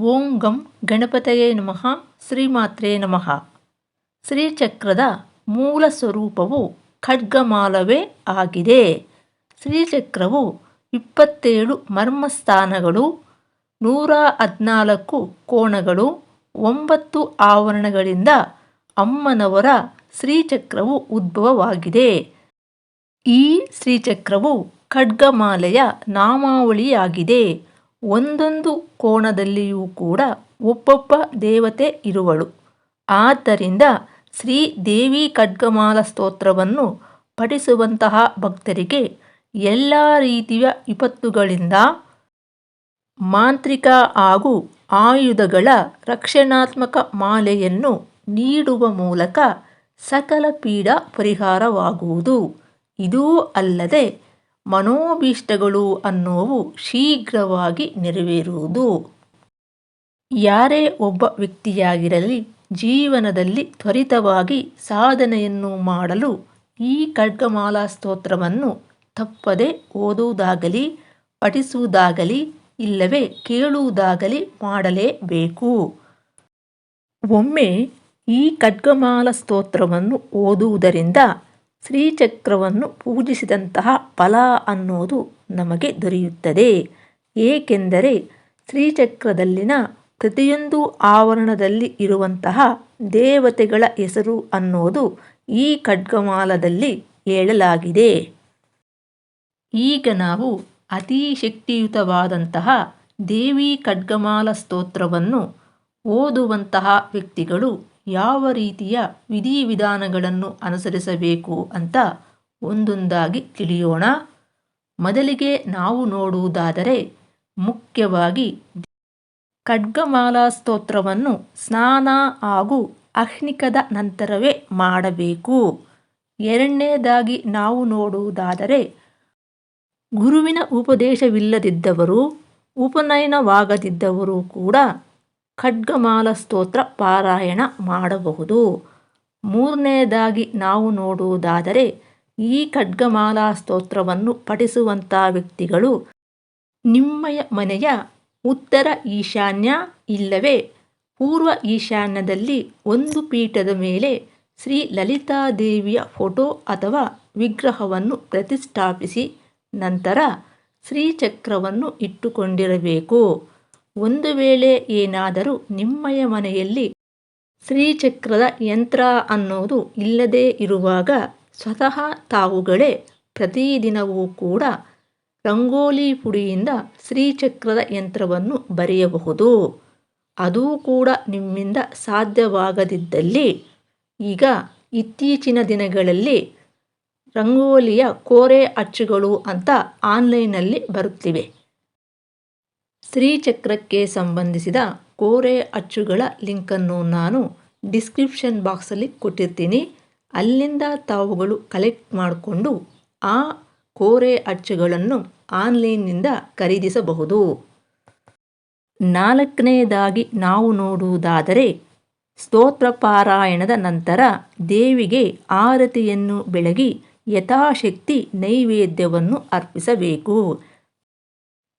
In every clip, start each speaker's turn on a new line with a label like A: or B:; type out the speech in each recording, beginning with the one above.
A: ಓಂ ಗಂ ಗಣಪತಯೇ ನಮಃ ಶ್ರೀಮಾತ್ರೇ ನಮಃ. ಶ್ರೀಚಕ್ರದ ಮೂಲ ಸ್ವರೂಪವು ಖಡ್ಗಮಾಲವೇ ಆಗಿದೆ. ಶ್ರೀಚಕ್ರವು ಇಪ್ಪತ್ತೇಳು ಮರ್ಮಸ್ಥಾನಗಳು, ನೂರ ಹದಿನಾಲ್ಕು ಕೋಣಗಳು, ಒಂಬತ್ತು ಆವರಣಗಳಿಂದ ಅಮ್ಮನವರ ಶ್ರೀಚಕ್ರವು ಉದ್ಭವವಾಗಿದೆ. ಈ ಶ್ರೀಚಕ್ರವು ಖಡ್ಗಮಾಲೆಯ ನಾಮಾವಳಿಯಾಗಿದೆ. ಒಂದೊಂದು ಕೋಣದಲ್ಲಿಯೂ ಕೂಡ ಒಬ್ಬೊಬ್ಬ ದೇವತೆ ಇರುವಳು. ಆದ್ದರಿಂದ ಶ್ರೀ ದೇವಿ ಖಡ್ಗಮಾಲ ಸ್ತೋತ್ರವನ್ನು ಪಠಿಸುವಂತಹ ಭಕ್ತರಿಗೆ ಎಲ್ಲ ರೀತಿಯ ವಿಪತ್ತುಗಳಿಂದ ಮಾಂತ್ರಿಕ ಹಾಗೂ ಆಯುಧಗಳ ರಕ್ಷಣಾತ್ಮಕ ಮಾಲೆಯನ್ನು ನೀಡುವ ಮೂಲಕ ಸಕಲ ಪೀಡ ಪರಿಹಾರವಾಗುವುದು. ಇದೂ ಅಲ್ಲದೆ ಮನೋಭೀಷ್ಟಗಳು ಅನ್ನುವು ಶೀಘ್ರವಾಗಿ ನೆರವೇರುವುದು. ಯಾರೇ ಒಬ್ಬ ವ್ಯಕ್ತಿಯಾಗಿರಲಿ, ಜೀವನದಲ್ಲಿ ತ್ವರಿತವಾಗಿ ಸಾಧನೆಯನ್ನು ಮಾಡಲು ಈ ಖಡ್ಗಮಾಲಾ ಸ್ತೋತ್ರವನ್ನು ತಪ್ಪದೆ ಓದುವುದಾಗಲಿ, ಪಠಿಸುವುದಾಗಲಿ, ಇಲ್ಲವೇ ಕೇಳುವುದಾಗಲಿ ಮಾಡಲೇಬೇಕು. ಒಮ್ಮೆ ಈ ಖಡ್ಗಮಾಲ ಸ್ತೋತ್ರವನ್ನು ಓದುವುದರಿಂದ ಶ್ರೀಚಕ್ರವನ್ನು ಪೂಜಿಸಿದಂತಹ ಫಲ ಅನ್ನೋದು ನಮಗೆ ದೊರೆಯುತ್ತದೆ. ಏಕೆಂದರೆ ಶ್ರೀಚಕ್ರದಲ್ಲಿನ ಪ್ರತಿಯೊಂದು ಆವರಣದಲ್ಲಿ ಇರುವಂತಹ ದೇವತೆಗಳ ಹೆಸರು ಅನ್ನೋದು ಈ ಖಡ್ಗಮಾಲದಲ್ಲಿ ಹೇಳಲಾಗಿದೆ. ಈಗ ನಾವು ಅತಿ ಶಕ್ತಿಯುತವಾದಂತಹ ದೇವಿ ಖಡ್ಗಮಾಲ ಸ್ತೋತ್ರವನ್ನು ಓದುವಂತಹ ವ್ಯಕ್ತಿಗಳು ಯಾವ ರೀತಿಯ ವಿಧಿವಿಧಾನಗಳನ್ನು ಅನುಸರಿಸಬೇಕು ಅಂತ ಒಂದೊಂದಾಗಿ ತಿಳಿಯೋಣ. ಮೊದಲಿಗೆ ನಾವು ನೋಡುವುದಾದರೆ ಮುಖ್ಯವಾಗಿ ಖಡ್ಗಮಾಲಾ ಸ್ತೋತ್ರವನ್ನು ಸ್ನಾನ ಹಾಗೂ ಅಹ್ನಿಕದ ನಂತರವೇ ಮಾಡಬೇಕು. ಎರಡನೇದಾಗಿ ನಾವು ನೋಡುವುದಾದರೆ ಗುರುವಿನ ಉಪದೇಶವಿಲ್ಲದಿದ್ದವರು, ಉಪನಯನವಾಗದಿದ್ದವರು ಕೂಡ ಖಡ್ಗಮಾಲ ಸ್ತೋತ್ರ ಪಾರಾಯಣ ಮಾಡಬಹುದು. ಮೂರನೇದಾಗಿ ನಾವು ನೋಡುವುದಾದರೆ, ಈ ಖಡ್ಗಮಾಲಾ ಸ್ತೋತ್ರವನ್ನು ಪಠಿಸುವಂಥ ವ್ಯಕ್ತಿಗಳು ನಿಮ್ಮಯ ಮನೆಯ ಉತ್ತರ ಈಶಾನ್ಯ ಇಲ್ಲವೇ? ಪೂರ್ವ ಈಶಾನ್ಯದಲ್ಲಿ ಒಂದು ಪೀಠದ ಮೇಲೆ ಶ್ರೀ ಲಲಿತಾದೇವಿಯ ಫೋಟೋ ಅಥವಾ ವಿಗ್ರಹವನ್ನು ಪ್ರತಿಷ್ಠಾಪಿಸಿ, ನಂತರ ಶ್ರೀಚಕ್ರವನ್ನು ಇಟ್ಟುಕೊಂಡಿರಬೇಕು. ಒಂದು ವೇಳೆ ಏನಾದರೂ ನಿಮ್ಮಯ ಮನೆಯಲ್ಲಿ ಶ್ರೀಚಕ್ರದ ಯಂತ್ರ ಅನ್ನೋದು ಇಲ್ಲದೇ ಇರುವಾಗ ಸ್ವತಃ ತಾವುಗಳೇ ಪ್ರತಿದಿನವೂ ಕೂಡ ರಂಗೋಲಿ ಪುಡಿಯಿಂದ ಶ್ರೀಚಕ್ರದ ಯಂತ್ರವನ್ನು ಬರೆಯಬಹುದು. ಅದೂ ಕೂಡ ನಿಮ್ಮಿಂದ ಸಾಧ್ಯವಾಗದಿದ್ದಲ್ಲಿ ಈಗ ಇತ್ತೀಚಿನ ದಿನಗಳಲ್ಲಿ ರಂಗೋಲಿಯ ಕೋರೆ ಅಚ್ಚುಗಳು ಅಂತ ಆನ್ಲೈನಲ್ಲಿ ಬರುತ್ತಿವೆ. ಶ್ರೀಚಕ್ರಕ್ಕೆ ಸಂಬಂಧಿಸಿದ ಕೋರೆ ಅಚ್ಚುಗಳ ಲಿಂಕನ್ನು ನಾನು ಡಿಸ್ಕ್ರಿಪ್ಷನ್ ಬಾಕ್ಸಲ್ಲಿ ಕೊಟ್ಟಿರ್ತೀನಿ. ಅಲ್ಲಿಂದ ತಾವುಗಳು ಕಲೆಕ್ಟ್ ಮಾಡಿಕೊಂಡು ಆ ಕೋರೆ ಅಚ್ಚುಗಳನ್ನು ಆನ್ಲೈನ್ನಿಂದ ಖರೀದಿಸಬಹುದು. ನಾಲ್ಕನೆಯದಾಗಿ ನಾವು ನೋಡುವುದಾದರೆ ಸ್ತೋತ್ರ ಪಾರಾಯಣದ ನಂತರ ದೇವಿಗೆ ಆರತಿಯನ್ನು ಬೆಳಗಿ ಯಥಾಶಕ್ತಿ ನೈವೇದ್ಯವನ್ನು ಅರ್ಪಿಸಬೇಕು.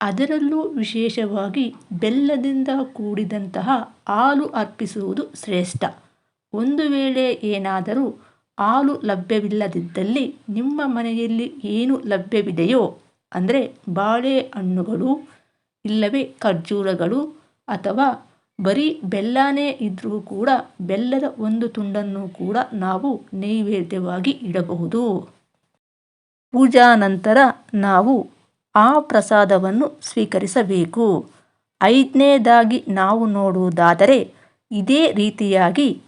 A: ಅದರಲ್ಲೂ ವಿಶೇಷವಾಗಿ ಬೆಲ್ಲದಿಂದ ಕೂಡಿದಂತಹ ಹಾಲು ಅರ್ಪಿಸುವುದು ಶ್ರೇಷ್ಠ. ಒಂದು ವೇಳೆ ಏನಾದರೂ ಹಾಲು ಲಭ್ಯವಿಲ್ಲದಿದ್ದಲ್ಲಿ ನಿಮ್ಮ ಮನೆಯಲ್ಲಿ ಏನು ಲಭ್ಯವಿದೆಯೋ, ಅಂದರೆ ಬಾಳೆಹಣ್ಣುಗಳು, ಇಲ್ಲವೇ ಖರ್ಜೂರಗಳು ಅಥವಾ ಬರೀ ಬೆಲ್ಲನೇ ಇದ್ದರೂ ಕೂಡ ಬೆಲ್ಲದ ಒಂದು ತುಂಡನ್ನು ಕೂಡ ನಾವು ನೈವೇದ್ಯವಾಗಿ ಇಡಬಹುದು. ಪೂಜಾ ನಂತರ ನಾವು ಆ ಪ್ರಸಾದವನ್ನು ಸ್ವೀಕರಿಸಬೇಕು. ಐದನೇದಾಗಿ ನಾವು ನೋಡುವುದಾದರೆ, ಇದೇ ರೀತಿಯಾಗಿ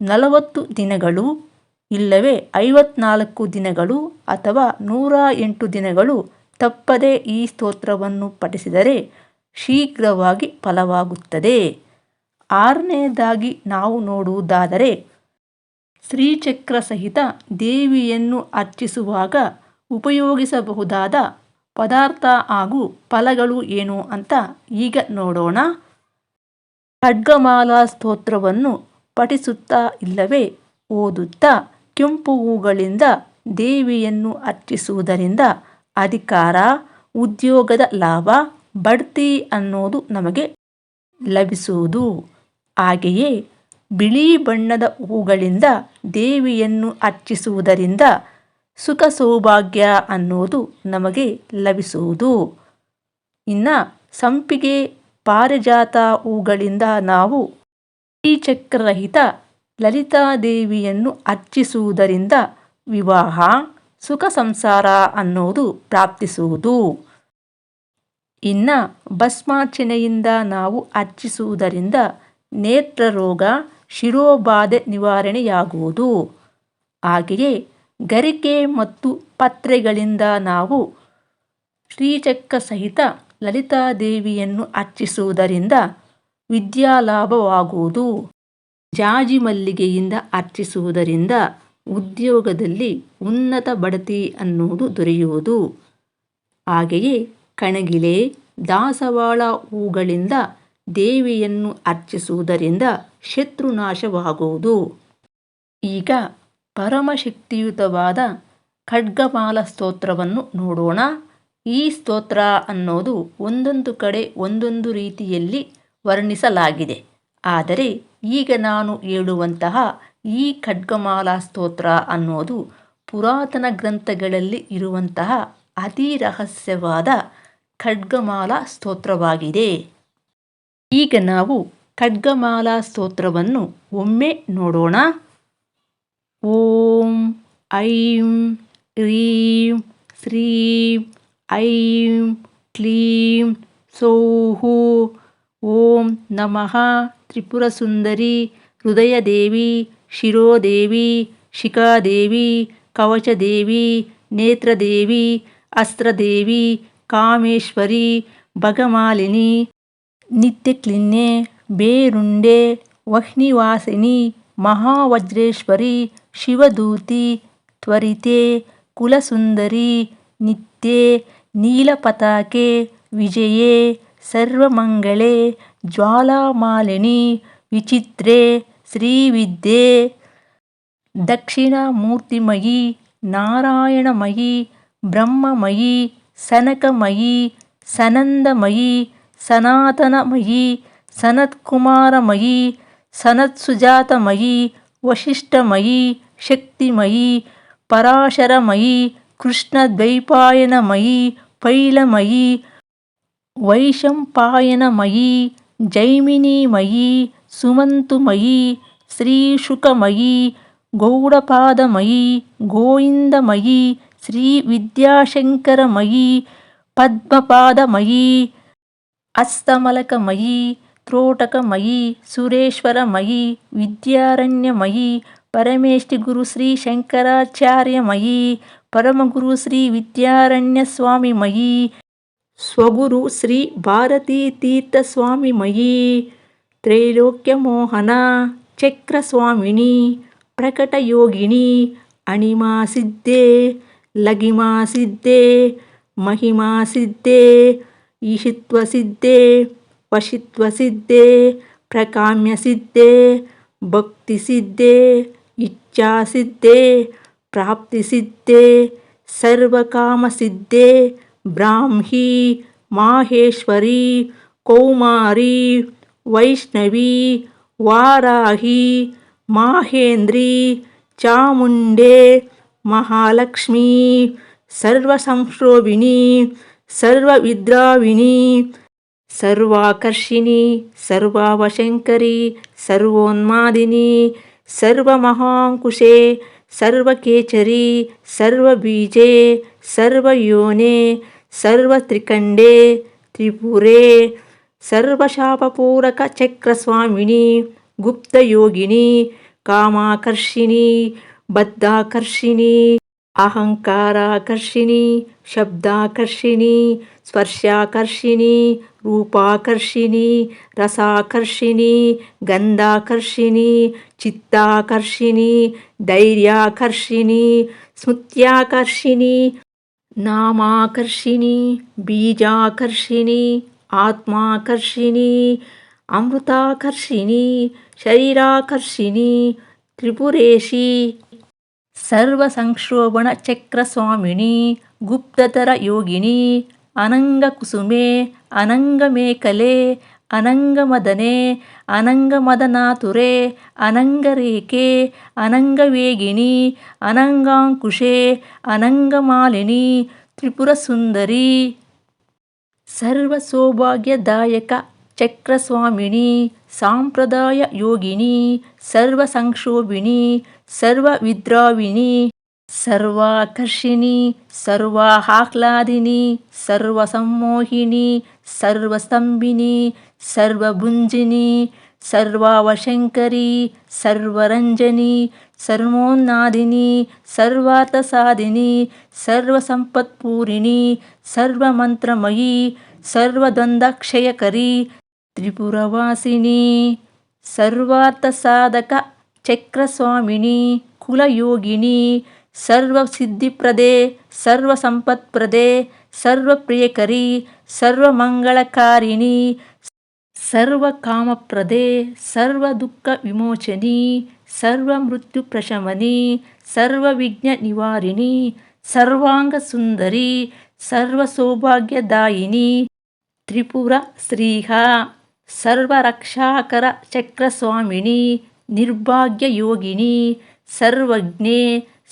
A: ನಲವತ್ತು ದಿನಗಳು ಇಲ್ಲವೇ ಐವತ್ನಾಲ್ಕು ದಿನಗಳು ಅಥವಾ ನೂರ ಎಂಟು ದಿನಗಳು ತಪ್ಪದೆ ಈ ಸ್ತೋತ್ರವನ್ನು ಪಠಿಸಿದರೆ ಶೀಘ್ರವಾಗಿ ಫಲವಾಗುತ್ತದೆ. ಆರನೇದಾಗಿ ನಾವು ನೋಡುವುದಾದರೆ, ಶ್ರೀಚಕ್ರ ಸಹಿತ ದೇವಿಯನ್ನು ಅರ್ಚಿಸುವಾಗ ಉಪಯೋಗಿಸಬಹುದಾದ ಪದಾರ್ಥ ಹಾಗೂ ಫಲಗಳು ಏನು ಅಂತ ಈಗ ನೋಡೋಣ. ಖಡ್ಗಮಾಲಾ ಸ್ತೋತ್ರವನ್ನು ಪಠಿಸುತ್ತಾ ಇಲ್ಲವೇ? ಓದುತ್ತಾ ಕೆಂಪು ಹೂಗಳಿಂದ ದೇವಿಯನ್ನು ಅರ್ಚಿಸುವುದರಿಂದ ಅಧಿಕಾರ, ಉದ್ಯೋಗದ ಲಾಭ, ಬಡ್ತಿ ಅನ್ನೋದು ನಮಗೆ ಲಭಿಸುವುದು. ಹಾಗೆಯೇ ಬಿಳಿ ಬಣ್ಣದ ಹೂಗಳಿಂದ ದೇವಿಯನ್ನು ಅರ್ಚಿಸುವುದರಿಂದ ಸುಖ ಸೌಭಾಗ್ಯ ಅನ್ನೋದು ನಮಗೆ ಲಭಿಸುವುದು. ಇನ್ನು ಸಂಪಿಗೆ ಪಾರಿಜಾತ ಹೂಗಳಿಂದ ನಾವು ಶ್ರೀಚಕ್ರರಹಿತ ಲಲಿತಾದೇವಿಯನ್ನು ಅರ್ಚಿಸುವುದರಿಂದ ವಿವಾಹ, ಸುಖ ಸಂಸಾರ ಅನ್ನೋದು ಪ್ರಾಪ್ತಿಸುವುದು. ಇನ್ನು ಭಸ್ಮಾರ್ಚನೆಯಿಂದ ನಾವು ಅರ್ಚಿಸುವುದರಿಂದ ನೇತ್ರ ರೋಗ ಶಿರೋಬಾಧೆ ನಿವಾರಣೆಯಾಗುವುದು. ಹಾಗೆಯೇ ಗರಿಕೆ ಮತ್ತು ಪತ್ರೆಗಳಿಂದ ನಾವು ಶ್ರೀಚಕ್ರ ಸಹಿತ ಲಲಿತಾದೇವಿಯನ್ನು ಅರ್ಚಿಸುವುದರಿಂದ ವಿದ್ಯಾಲಾಭವಾಗುವುದು. ಜಾಜಿ ಮಲ್ಲಿಗೆಯಿಂದ ಅರ್ಚಿಸುವುದರಿಂದ ಉದ್ಯೋಗದಲ್ಲಿ ಉನ್ನತ ಬಡತಿ ಅನ್ನುವುದು ದೊರೆಯುವುದು. ಹಾಗೆಯೇ ಕಣಗಿಲೆ, ದಾಸವಾಳ ಹೂಗಳಿಂದ ದೇವಿಯನ್ನು ಅರ್ಚಿಸುವುದರಿಂದ ಶತ್ರುನಾಶವಾಗುವುದು. ಈಗ ಪರಮಶಕ್ತಿಯುತವಾದ ಖಡ್ಗಮಾಲ ಸ್ತೋತ್ರವನ್ನು ನೋಡೋಣ. ಈ ಸ್ತೋತ್ರ ಅನ್ನೋದು ಒಂದೊಂದು ಕಡೆ ಒಂದೊಂದು ರೀತಿಯಲ್ಲಿ ವರ್ಣಿಸಲಾಗಿದೆ. ಆದರೆ ಈಗ ನಾನು ಹೇಳುವಂತಹ ಈ ಖಡ್ಗಮಾಲಾ ಸ್ತೋತ್ರ ಅನ್ನೋದು ಪುರಾತನ ಗ್ರಂಥಗಳಲ್ಲಿ ಇರುವಂತಹ ಅತಿ ರಹಸ್ಯವಾದ ಖಡ್ಗಮಾಲಾ ಸ್ತೋತ್ರವಾಗಿದೆ. ಈಗ ನಾವು ಖಡ್ಗಮಾಲಾ ಸ್ತೋತ್ರವನ್ನು ಒಮ್ಮೆ ನೋಡೋಣ. ಓಂ ಐಂ ಕ್ರೀಂ ಶ್ರೀಂ ಐಂ ಕ್ಲೀಂ ಸೌಹು ಓಂ ನಮಃ ತ್ರಿಪುರಸುಂದರಿ ಹೃದಯದೇವಿ ಶಿರೋದೇವಿ ಶಿಖಾದೇವಿ ಕವಚದೇವಿ ನೇತ್ರದೇವಿ ಅಸ್ತ್ರದೇವಿ ಕಾಮೇಶ್ವರಿ ಭಗಮಾಲಿನಿ ನಿತ್ಯಕ್ಲಿನ್ನೆ ಬೇರುಂಡೆ ವಹ್ನಿವಾಸಿನಿ శివదూతి త్వరితే కులసుందరి నిత్యే నీలపతాకే విజయే సర్వమంగళే జ్వాలామాలిని విచిత్రే శ్రీవిద్యే దక్షిణామూర్తిమయి నారాయణమయి బ్రహ్మమయి సనకమయి సనందమయి సనాతనమయి సనత్కుమారమయి సనత్సుజాతమయి वसिष्ठमयी शक्तिमयी पराशरमयी कृष्णद्वैपायनमयी पैलमयी वैशम्पायनमयी जैमिनीमयी सुमन्तुमयी श्रीशुकमयी गौडपादमयी गोविन्दमयी श्रीविद्याशङ्करमयी पद्मपादमयी अस्तमलकमयि త్రోటకమయీ సురేశ్వరమయీ విద్యారణ్యమయీ పరమేష్టి గురు శ్రీ శంకరాచార్యమయీ పరమగురు శ్రీ విద్యారణ్యస్వామిమయీ స్వగురు శ్రీ భారతీతీర్థస్వామిమయీ త్రైలోక్యమోహన చక్రస్వామిని ప్రకటయోగిని అణిమా సిద్ధే లగిమా సిద్ధే మహిమా సిద్ధే ఈషిత్వసిద్ధే సిద్ధే వశిత్వసిద్ధే ప్రకామ్యసిద్ధే భక్తిసిద్ధే ఇచ్ఛాసిద్ధే ప్రాప్తిసిద్ధే సర్వకామసిద్ధే బ్రాహ్మీ మాహేశ్వరీ కౌమారీ వైష్ణవీ వారాహి మాహేంద్రీ చాముండే మహాలక్ష్మీ సర్వసంక్షోభిణీ సర్వవిద్రావిణీ सर्वाकर्षिणी सर्वावशङ्करी सर्वोन्मादिनी सर्वमहाङ्कुशे सर्वकेचरी सर्वबीजे सर्वयोने सर्वत्रिकण्डे त्रिपुरे सर्वशापपूरकचक्रस्वामिनी गुप्तयोगिनी कामाकर्षिणी बद्धाकर्षिणी अहङ्काराकर्षिणी शब्दाकर्षिणी స్పర్శాకర్షిణి రూపాకర్షిణి రసాకర్షిణి గంధాకర్షిణి చిత్తాకర్షిణి ధైర్యాకర్షిణి స్మృత్యాకర్షిణి నామాకర్షిణి బీజాకర్షిణి ఆత్మాకర్షిణి అమృతాకర్షిణి శరీరాకర్షిణి త్రిపురేషి సర్వసంక్షోభణ చక్రస్వామిని గుప్తతర యోగిని ಅನಂಗಕುಸುಮೆ ಅನಂಗಮೇಖಲೆ ಅನಂಗಮದನೆ ಅನಂಗಮದನಾತುರೆ ಅನಂಗರೇಖೆ ಅನಂಗವೇಗಿನಿ ಅನಂಗಾಂಕುಶೆ ಅನಂಗಮಾಲಿನಿ ತ್ರಿಪುರಸುಂದರಿ ಸರ್ವಸೌಭಾಗ್ಯದಾಯಕ ಚಕ್ರಸ್ವಾಮಿನಿ ಸಾಂಪ್ರದಾಯ ಯೋಗಿನಿ ಸರ್ವಸಂಕ್ಷೋಭಿಣಿ ಸರ್ವವಿದ್ರಾವಿಣಿ సర్వాకర్షిణి సర్వాహాహ్లాదిని సర్వసమ్మోహిని సర్వస్తంభిని సర్వభుంజిని సర్వావశంకరి సర్వరంజని సర్వోన్నాదిని సర్వార్థసాధిని సర్వసంపత్పూరిణి సర్వమంత్రమయీ సర్వద్వంద్వక్షయకరి త్రిపురవాసిని సర్వార్థసాధక చక్రస్వామిని కులయోగిని ಸರ್ವಸಿದ್ಧಿಪ್ರದೆ, ಸರ್ವಸಂಪತ್ಪ್ರದೆ, ಸರ್ವಪ್ರಿಯಕರಿ, ಸರ್ವಮಂಗಳಕಾರಿಣಿ, ಸರ್ವಕಾಮಪ್ರದೆ ಸರ್ವದುಃಖ ವಿಮೋಚನಿ ಸರ್ವಮೃತ್ಯುಪ್ರಶಮನಿ, ಸರ್ವವಿಘ್ನನಿವಾರಿಣಿ, ಸರ್ವಾಂಗಸುಂದರಿ, ಸರ್ವಸೌಭಾಗ್ಯದಾಯಿನಿ ತ್ರಿಪುರ ಶ್ರೀಹ ಸರ್ವರಕ್ಷಾಕರ ನಿರ್ಭಾಗ್ಯ ನಿರ್ಭಾಗ್ಯಯೋಗಿನಿ, ಸರ್ವಜ್ಞೆ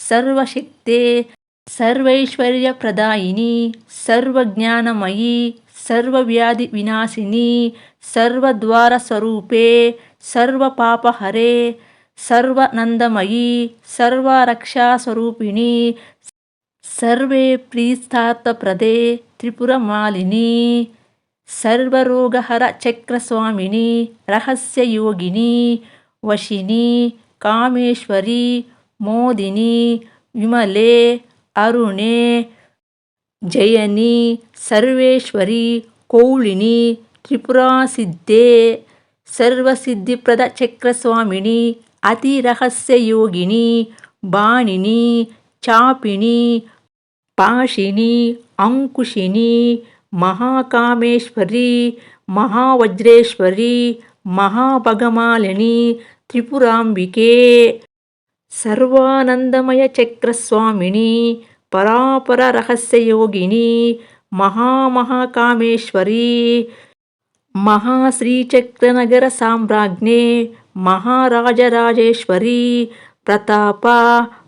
A: ಸರ್ವಶಕ್ತೆ, ಸರ್ವೈಶ್ವರ್ಯಪ್ರದಾಯಿನಿ, ಸರ್ವಜ್ಞಾನಮಯಿ, ಸರ್ವವ್ಯಾಧಿ ವಿನಾಶಿನಿ ಸರ್ವದ್ವಾರ ಸರ್ವದ್ವಾರಸ್ವರೂಪೆ, ಸರ್ವಪಾಪಹರೆ, ಸರ್ವನಂದಮಯಿ, ಸರ್ವರಕ್ಷಾಸ್ವರೂಪಿಣಿ, ಸರ್ವೇ ಪ್ರೀಸ್ಥಾರ್ಥಪ್ರದೆ ತ್ರಿಪುರಮಾಲಿನಿ ಸರ್ವರೋಗಹರ ಚಕ್ರಸ್ವಾಮಿನಿ ರಹಸ್ಯಯೋಗಿನಿ, ವಶಿನಿ, ಕಾಮೇಶ್ವರಿ ಮೋದಿನಿ, ವಿಮಲೆ, ಅರುಣೆ, ಜಯನಿ, ಸರ್ವೇಶ್ವರಿ, ಕೌಳಿನಿ ತ್ರಿಪುರಾಸಿದ್ಧೆ ಸರ್ವಸಿದ್ಧಿಪ್ರದ ಚಕ್ರಸ್ವಾಮಿನಿ ಅತಿರಹಸ್ಯಯೋಗಿನಿ ಬಾಣಿನಿ, ಚಾಪಿಣಿ ಪಾಶಿನಿ ಅಂಕುಶಿನಿ ಮಹಾಕಾಮೇಶ್ವರಿ, ಮಹಾವಜ್ರೇಶ್ವರಿ, ಮಹಾಭಗಮಾಲಿನಿ, ತ್ರಿಪುರಾಂಬಿಕೆ. సర్వానందమయ చక్రస్వామిణి పరాపర రహస్యయోగిని మహామహాకామేశ్వరి మహాశ్రీచక్రనగర సామ్రాజ్ఞే మహారాజరాజేశ్వరి ప్రతాప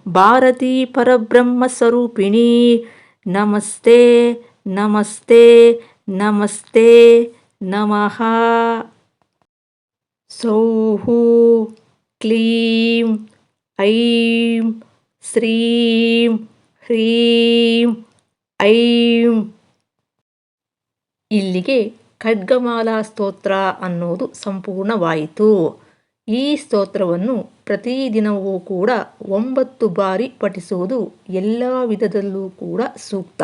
A: భారతీ పరబ్రహ్మస్వరూపిణి. నమస్తే నమస్తే నమస్తే నమ. సౌహూ క్లీం. ಐಂ ಶ್ರೀಂ ಹ್ರೀಂ ಐಂ ಇಲ್ಲಿಗೆ ಖಡ್ಗಮಾಲಾ ಸ್ತೋತ್ರ ಅನ್ನೋದು ಸಂಪೂರ್ಣವಾಯಿತು. ಈ ಸ್ತೋತ್ರವನ್ನು ಪ್ರತಿದಿನವೂ ಕೂಡ ಒಂಬತ್ತು ಬಾರಿ ಪಠಿಸುವುದು ಎಲ್ಲ ವಿಧದಲ್ಲೂ ಕೂಡ ಸೂಕ್ತ.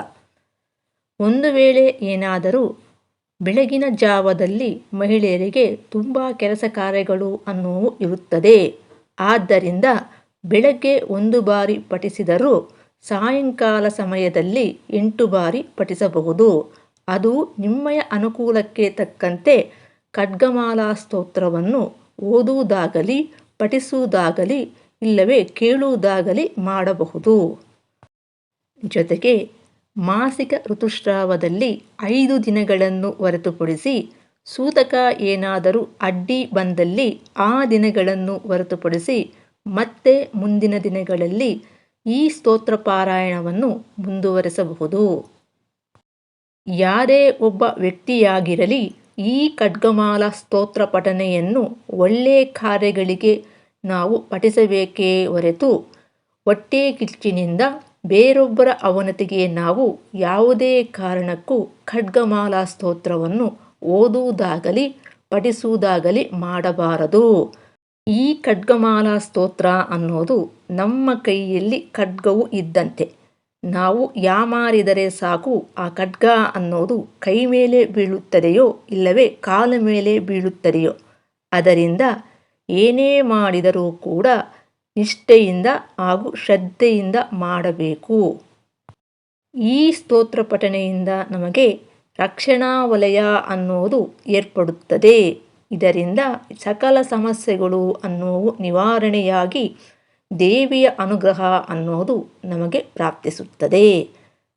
A: ಒಂದು ವೇಳೆ ಏನಾದರೂ ಬೆಳಗಿನ ಜಾವದಲ್ಲಿ ಮಹಿಳೆಯರಿಗೆ ತುಂಬ ಕೆಲಸ ಕಾರ್ಯಗಳು ಅನ್ನುವು ಇರುತ್ತದೆ. ಆದ್ದರಿಂದ ಬೆಳಗ್ಗೆ ಒಂದು ಬಾರಿ ಪಠಿಸಿದರೂ ಸಾಯಂಕಾಲ ಸಮಯದಲ್ಲಿ ಎಂಟು ಬಾರಿ ಪಠಿಸಬಹುದು. ಅದು ನಿಮ್ಮಯ ಅನುಕೂಲಕ್ಕೆ ತಕ್ಕಂತೆ ಖಡ್ಗಮಾಲಾ ಸ್ತೋತ್ರವನ್ನು ಓದುವುದಾಗಲಿ, ಪಠಿಸುವುದಾಗಲಿ, ಇಲ್ಲವೇ ಕೇಳುವುದಾಗಲಿ ಮಾಡಬಹುದು. ಜೊತೆಗೆ ಮಾಸಿಕ ಋತುಸ್ರಾವದಲ್ಲಿ ಐದು ದಿನಗಳನ್ನು ಹೊರತುಪಡಿಸಿ ಸೂತಕ ಏನಾದರೂ ಅಡ್ಡಿ ಬಂದಲ್ಲಿ ಆ ದಿನಗಳನ್ನು ಹೊರತುಪಡಿಸಿ ಮತ್ತೆ ಮುಂದಿನ ದಿನಗಳಲ್ಲಿ ಈ ಸ್ತೋತ್ರ ಪಾರಾಯಣವನ್ನು ಮುಂದುವರೆಸಬಹುದು. ಯಾರೇ ಒಬ್ಬ ವ್ಯಕ್ತಿಯಾಗಿರಲಿ ಈ ಖಡ್ಗಮಾಲ ಸ್ತೋತ್ರ ಪಠನೆಯನ್ನು ಒಳ್ಳೆಯ ಕಾರ್ಯಗಳಿಗೆ ನಾವು ಪಠಿಸಬೇಕೇ ಹೊರತು ಹೊಟ್ಟೆ ಕಿಚ್ಚಿನಿಂದ ಬೇರೊಬ್ಬರ ಅವನತಿಗೆ ನಾವು ಯಾವುದೇ ಕಾರಣಕ್ಕೂ ಖಡ್ಗಮಾಲಾ ಸ್ತೋತ್ರವನ್ನು ಓದುವುದಾಗಲಿ, ಪಠಿಸುವುದಾಗಲಿ ಮಾಡಬಾರದು. ಈ ಖಡ್ಗಮಾಲಾ ಸ್ತೋತ್ರ ಅನ್ನೋದು ನಮ್ಮ ಕೈಯಲ್ಲಿ ಖಡ್ಗವು ಇದ್ದಂತೆ. ನಾವು ಯಾಮಾರಿದರೆ ಸಾಕು ಆ ಖಡ್ಗ ಅನ್ನೋದು ಕೈ ಮೇಲೆ ಬೀಳುತ್ತದೆಯೋ ಇಲ್ಲವೇ ಕಾಲ ಮೇಲೆ ಬೀಳುತ್ತದೆಯೋ. ಅದರಿಂದ ಏನೇ ಮಾಡಿದರೂ ಕೂಡ ನಿಷ್ಠೆಯಿಂದ ಹಾಗೂ ಶ್ರದ್ಧೆಯಿಂದ ಮಾಡಬೇಕು. ಈ ಸ್ತೋತ್ರ ಪಠನೆಯಿಂದ ನಮಗೆ ರಕ್ಷಣಾ ವಲಯ ಅನ್ನೋದು ಏರ್ಪಡುತ್ತದೆ. ಇದರಿಂದ ಸಕಲ ಸಮಸ್ಯೆಗಳು ಅನ್ನುವು ನಿವಾರಣೆಯಾಗಿ ದೇವಿಯ ಅನುಗ್ರಹ ಅನ್ನೋದು ನಮಗೆ ಪ್ರಾಪ್ತಿಸುತ್ತದೆ.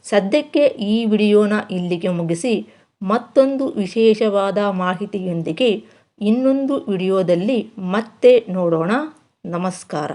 A: ಸದ್ಯಕ್ಕೆ ಈ ವಿಡಿಯೋನ ಇಲ್ಲಿಗೆ ಮುಗಿಸಿ ಮತ್ತೊಂದು ವಿಶೇಷವಾದ ಮಾಹಿತಿಯೊಂದಿಗೆ ಇನ್ನೊಂದು ವಿಡಿಯೋದಲ್ಲಿ ಮತ್ತೆ ನೋಡೋಣ. ನಮಸ್ಕಾರ.